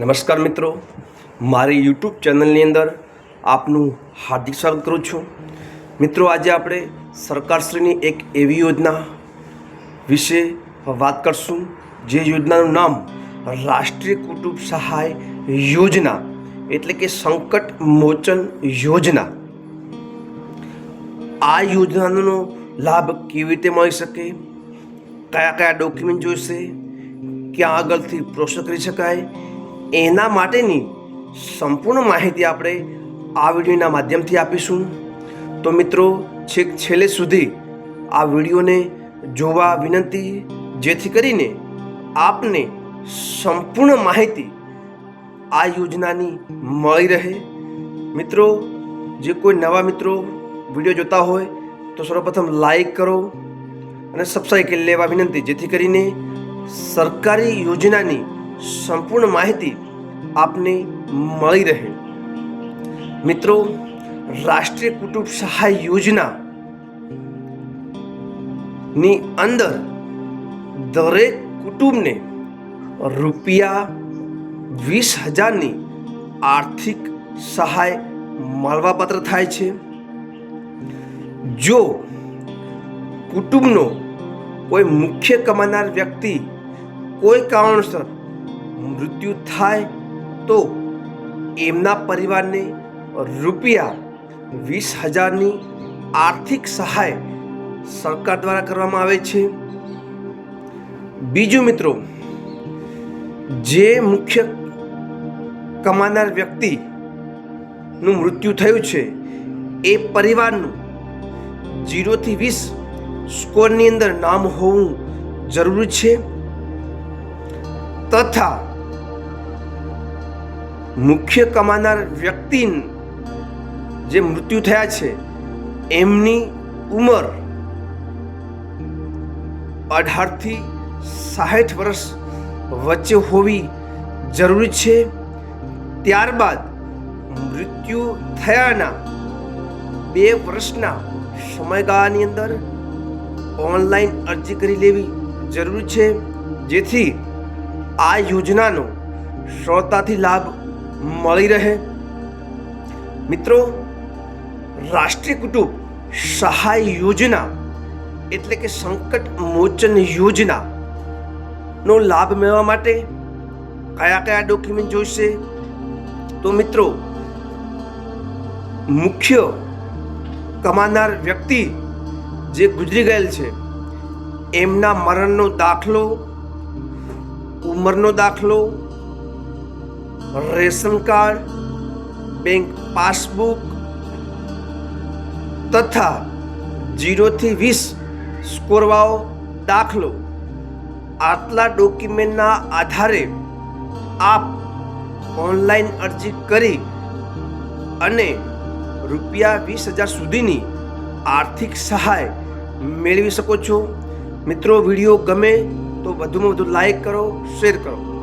નમસ્કાર મિત્રો, મારી યુટ્યુબ ચેનલની અંદર આપનું હાર્દિક સ્વાગત કરું છું. મિત્રો, આજે આપણે સરકારશ્રીની એક એવી યોજના વિશે વાત કરશું, જે યોજનાનું નામ રાષ્ટ્રીય કુટુંબ સહાય યોજના, એટલે કે સંકટ મોચન યોજના. આ યોજનાનો લાભ કેવી રીતે મળી શકે? કયા કયા ડોક્યુમેન્ટ જોઈશે? ક્યાં આગળથી પ્રોસેસ કરી શકાય? એના માટેની સંપૂર્ણ માહિતી આપણે આ વિડીયોના માધ્યમથી આપીશું. તો મિત્રો, છેક છેલ્લે સુધી આ વિડીયોને જોવા વિનંતી, જેથી કરીને આપને સંપૂર્ણ માહિતી આ યોજનાની મળી રહે. મિત્રો, જે કોઈ નવા મિત્રો વીડિયો જોતા હોય, તો સર્વપ્રથમ લાઈક કરો અને સબસ્ક્રાઈબ કરી લેવા વિનંતી, જેથી કરીને સરકારી યોજનાની સંપૂર્ણ માહિતી આપને મળી રહે. મિત્રો, રાષ્ટ્રીય કુટુંબ સહાય યોજના ની અંદર દરેક કુટુંબને રૂપિયા વીસ હજારની આર્થિક સહાય મળવાપાત્ર થાય છે. જો કુટુંબનો કોઈ મુખ્ય કમાનાર વ્યક્તિ કોઈ કારણસર મૃત્યુ થાય તો એમના પરિવારને રૂપિયા વીસ હજારની આર્થિક સહાય સરકાર દ્વારા કરવામાં આવે છે. બીજું મિત્રો, જે મુખ્ય કમાનાર વ્યક્તિનું મૃત્યુ થયું છે, એ પરિવારનું જીરોથી વીસ સ્કોરની અંદર નામ હોવું જરૂરી છે. તથા મુખ્ય કમાનાર વ્યક્તિ જે મૃત્યુ થયા છે, એમની ઉંમર અઢારથી સાઠ વર્ષ વચ્ચે હોવી જરૂરી છે. ત્યારબાદ મૃત્યુ થયાના બે વર્ષના સમયગાળાની અંદર ઓનલાઈન અરજી કરી લેવી જરૂરી છે, જેથી આ યોજનાનો સરળતાથી લાભ મળી રહે. મિત્રો, રાષ્ટ્રીય કુટુંબ સહાય યોજના એટલે કે સંકટ મોચન યોજના નો લાભ મેળવવા માટે કયા કયા ડોક્યુમેન્ટ જોઈશે? તો મિત્રો, મુખ્ય કમાનાર વ્યક્તિ જે ગુજરી ગયેલ છે, એમના મરણનો દાખલો ઉંમરનો દાખલો, રેશન કાર્ડ, બેંક પાસબુક તથા જીરોથી વીસ સ્કોરવાઓ દાખલો. આટલા ડોક્યુમેન્ટના આધારે આપ ઓનલાઈન અરજી કરી અને રૂપિયા વીસ હજાર સુધીની આર્થિક સહાય મેળવી શકો છો. મિત્રો, વીડિયો ગમે તો વધુમાં વધુ લાઈક કરો શેર કરો.